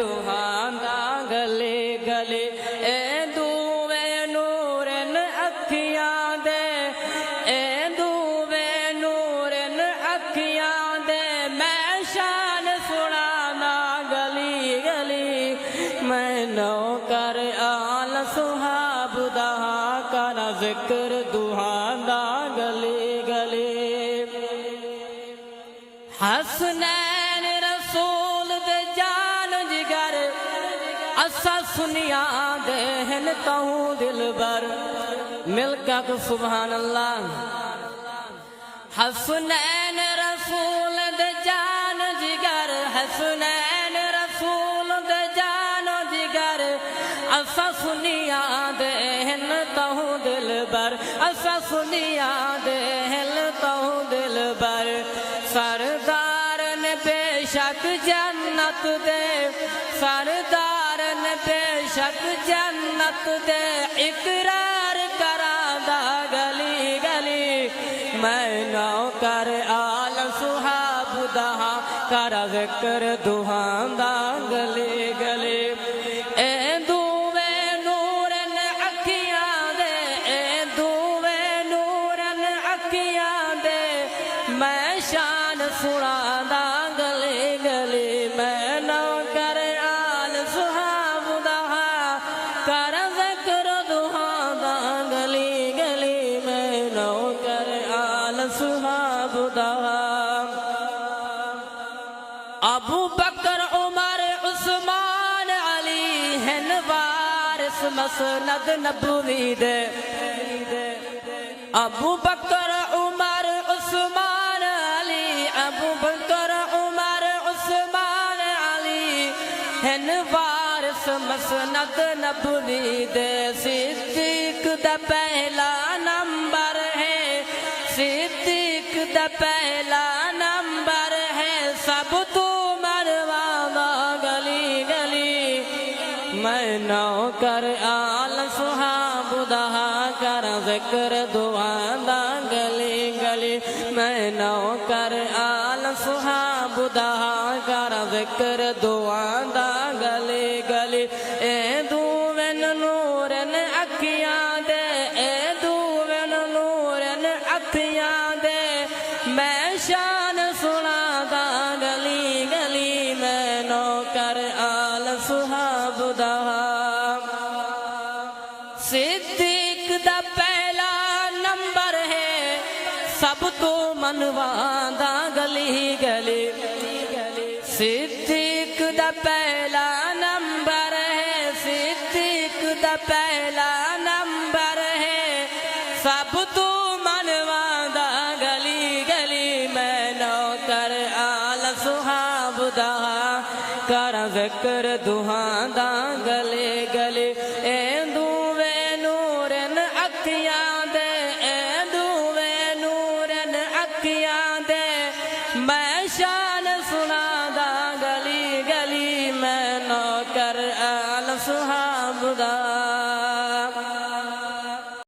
گلے گلے اے نورن اکھیاں دے اے نورن اکھیاں دے میں شان سنانا گلی گلی میں نو کر آل سہاب دہا کا ذکر دوہاں دا گلی گلی حسنین असा सुनिया देहन तहूँ दिल बर मिलका को अल्लाह हसनैन रसूल द जान जिगर हसनैन रसूल द जान जिगर असा सुनिया देहन तहूँ दिल बर असा सुनिया देहन तहूँ दिल ਬੇਸ਼ੱਕ ਜੰਨਤ ਦੇ ਸਰਦਾਰਨ ਤੇ ਬੇਸ਼ੱਕ ਜੰਨਤ ਦੇ ਇਕਰਾਰ ਕਰਾਂਦਾ ਗਲੀ ਗਲੀ। ਮੈਂ ਨੌ ਕਰ ਆਲ ਸੁਹਾਬ ਦਾ, ਕਰ ਜ਼ਿਕਰ ਦੁਹਾਂ ਦਾ ਗਲੀ ਗਲੀ। ਇਹ ਦੂਵੇ ਨੂਰਨ ਅੱਖੀਆਂ ਦੇ ਇਹ ਦੂਵੇ ਨੂਰਨ ਅੱਖੀਆਂ ਦੇ। ਮੈਂ ਸ਼ਾਨ ਸੁਣਾਦਾ ਅਬੂ ਬਕਰ ਉਮਰ ਉਸਮਾਨ ਅਲੀ ਹਨ ਵਾਰਿਸ ਮਸਨਦ ਨਬਵੀ ਦੇ ਅਬੂ ਬਕਰ ਉਮਰ ਉਸਮਾਨ ਅਲੀ ਅਬੂ ਬਕਰ ਉਮਰ ਉਸਮਾਨ ਅਲੀ ਹਨ ਵਾਰਿਸ ਮਸਨਦ ਨਬਵੀ ਦੇ ਸਿੱਦੀਕ ਦਾ ਪਹਿਲਾ ਨੰਬਰ ਹੈ ਸਿੱਦੀਕ ਦਾ ਪਹਿਲਾ میں نو کر آل صحاب دا کر ذکر دعا دا گلی گلی میں نو کر آل صحاب دا کر ذکر دعا دا گلی گلی اے دوویں نورن اکھیاں دے اے دوویں نورن اکھیاں دے میں شاہ ਦਾ। ਸਿੱਦੀਕ ਦਾ ਪਹਿਲਾ ਨੰਬਰ ਹੈ, ਸਭ ਤੋਂ ਮਨਵਾਦਾ ਗਲੀ ਗਲੀ। ਸਿੱਦੀਕ ਦਾ ਪਹਿਲਾ ਨੰਬਰ ਹੈ ਸਿੱਦੀਕ ਦਾ ਪਹਿਲਾ ਨੰਬਰ ਹੈ, ਸਭ ਤੋਂ ਮਨਵਾਦਾ ਗਲੀ ਗਲੀ। ਮੈਂ ਨੌਕਰ ਆਲ ਸੁਹਾਬ ਦਾ ਕਰਾਂ ਜ਼ਿਕਰ ਦੁਹਾਂ ਦਾ ਗਲੇ ਗਲੇ। ਐ ਦੂਵੇ ਨੂਰਨ ਅੱਖੀਆਂ ਦੇ, ਐ ਦੂਵੇ ਨੂਰਨ ਅੱਖੀਆਂ ਦੇ। ਮੈਂ ਸ਼ਾਨ ਸੁਣਾਦਾ ਗਲੀ ਗਲੀ, ਮੈਂ ਨੌਕਰ ਆਲ ਸੁਹਾਬ ਦਾ।